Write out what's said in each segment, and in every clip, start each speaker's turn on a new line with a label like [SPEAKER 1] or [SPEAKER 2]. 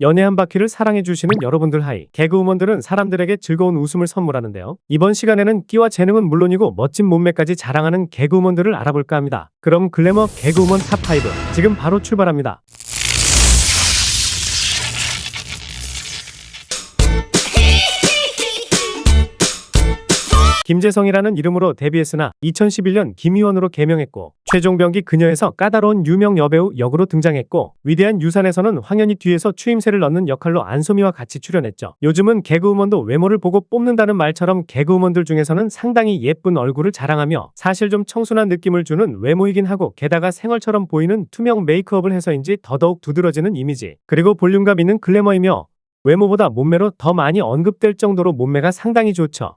[SPEAKER 1] 연애 한 바퀴를 사랑해주시는 여러분들 하이. 개그우먼들은 사람들에게 즐거운 웃음을 선물하는데요. 이번 시간에는 끼와 재능은 물론이고 멋진 몸매까지 자랑하는 개그우먼들을 알아볼까 합니다. 그럼 글래머 개그우먼 탑5 지금 바로 출발합니다. 김재성이라는 이름으로 데뷔했으나 2011년 김희원으로 개명했고 최종병기 그녀에서 까다로운 유명 여배우 역으로 등장했고 위대한 유산에서는 황현희 뒤에서 추임새를 넣는 역할로 안소미와 같이 출연했죠. 요즘은 개그우먼도 외모를 보고 뽑는다는 말처럼 개그우먼들 중에서는 상당히 예쁜 얼굴을 자랑하며 사실 좀 청순한 느낌을 주는 외모이긴 하고 게다가 생얼처럼 보이는 투명 메이크업을 해서인지 더더욱 두드러지는 이미지 그리고 볼륨감 있는 글래머이며 외모보다 몸매로 더 많이 언급될 정도로 몸매가 상당히 좋죠.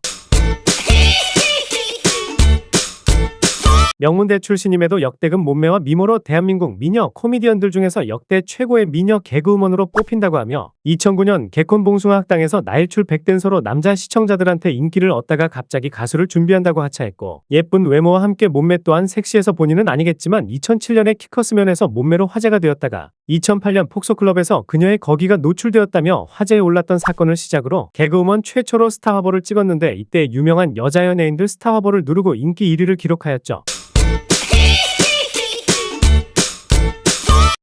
[SPEAKER 1] 명문대 출신임에도 역대급 몸매와 미모로 대한민국 미녀 코미디언들 중에서 역대 최고의 미녀 개그우먼으로 뽑힌다고 하며 2009년 개콘 봉숭아 학당에서 나일출 백댄서로 남자 시청자들한테 인기를 얻다가 갑자기 가수를 준비한다고 하차했고 예쁜 외모와 함께 몸매 또한 섹시해서 본인은 아니겠지만 2007년에 키커스면에서 몸매로 화제가 되었다가 2008년 폭소클럽에서 그녀의 거기가 노출되었다며 화제에 올랐던 사건을 시작으로 개그우먼 최초로 스타 화보를 찍었는데 이때 유명한 여자 연예인들 스타 화보를 누르고 인기 1위를 기록하였죠.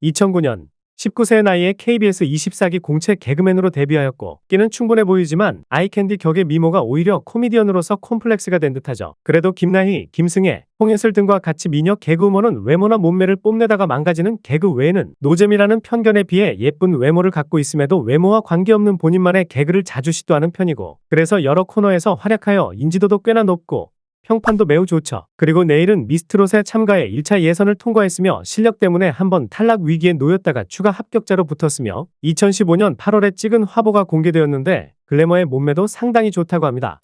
[SPEAKER 1] 2009년 19세의 나이에 KBS 24기 공채 개그맨으로 데뷔하였고 끼는 충분해 보이지만 아이캔디 격의 미모가 오히려 코미디언으로서 콤플렉스가 된 듯하죠. 그래도 김나희, 김승혜, 홍예슬 등과 같이 미녀 개그우먼은 외모나 몸매를 뽐내다가 망가지는 개그 외에는 노잼이라는 편견에 비해 예쁜 외모를 갖고 있음에도 외모와 관계없는 본인만의 개그를 자주 시도하는 편이고 그래서 여러 코너에서 활약하여 인지도도 꽤나 높고 평판도 매우 좋죠. 그리고 내일은 미스트롯에 참가해 1차 예선을 통과했으며 실력 때문에 한번 탈락 위기에 놓였다가 추가 합격자로 붙었으며 2015년 8월에 찍은 화보가 공개되었는데 글래머의 몸매도 상당히 좋다고 합니다.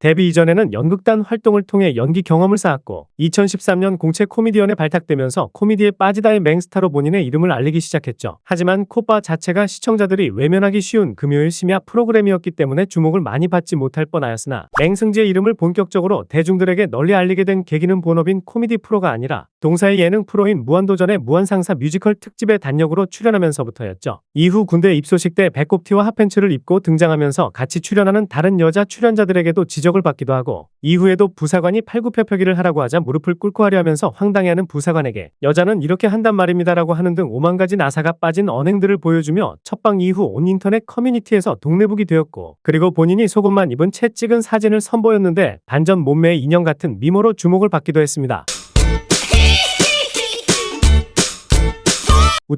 [SPEAKER 1] 데뷔 이전에는 연극단 활동을 통해 연기 경험을 쌓았고 2013년 공채 코미디언에 발탁되면서 코미디에 빠지다의 맹스타로 본인의 이름을 알리기 시작했죠. 하지만 코바 자체가 시청자들이 외면하기 쉬운 금요일 심야 프로그램이었기 때문에 주목을 많이 받지 못할 뻔하였으나 맹승지의 이름을 본격적으로 대중들에게 널리 알리게 된 계기는 본업인 코미디 프로가 아니라 동사의 예능 프로인 무한도전의 무한상사 뮤지컬 특집에 단역으로 출연하면서부터였죠. 이후 군대 입소식 때 배꼽티와 핫팬츠를 입고 등장하면서 같이 출연하는 다른 여자 출연자들에게도 지적을 받기도 하고 이후에도 부사관이 팔굽혀펴기를 하라고 하자 무릎을 꿇고 하려 하면서 황당해하는 부사관에게 여자는 이렇게 한단 말입니다라고 하는 등 오만 가지 나사가 빠진 언행들을 보여주며 첫방 이후 온 인터넷 커뮤니티에서 동네북이 되었고 그리고 본인이 속옷만 입은 채 찍은 사진을 선보였는데 반전 몸매의 인형 같은 미모로 주목을 받기도 했습니다.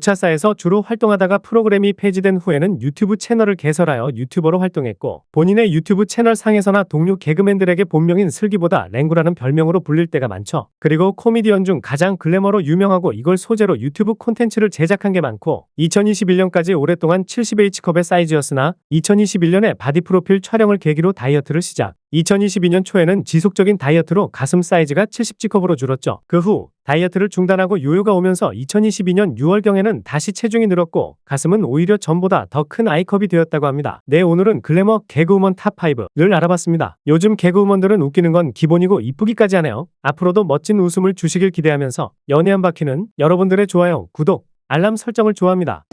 [SPEAKER 1] 우차사에서 주로 활동하다가 프로그램이 폐지된 후에는 유튜브 채널을 개설하여 유튜버로 활동했고 본인의 유튜브 채널 상에서나 동료 개그맨들에게 본명인 슬기보다 랭구라는 별명으로 불릴 때가 많죠. 그리고 코미디언 중 가장 글래머로 유명하고 이걸 소재로 유튜브 콘텐츠를 제작한 게 많고 2021년까지 오랫동안 70H컵의 사이즈였으나 2021년에 바디 프로필 촬영을 계기로 다이어트를 시작 2022년 초에는 지속적인 다이어트로 가슴 사이즈가 70G컵으로 줄었죠. 그 후 다이어트를 중단하고 요요가 오면서 2022년 6월경에는 다시 체중이 늘었고 가슴은 오히려 전보다 더 큰 아이컵이 되었다고 합니다. 네 오늘은 글래머 개그우먼 탑5를 알아봤습니다. 요즘 개그우먼들은 웃기는 건 기본이고 이쁘기까지 하네요. 앞으로도 멋진 웃음을 주시길 기대하면서 연애 한 바퀴는 여러분들의 좋아요, 구독, 알람 설정을 좋아합니다.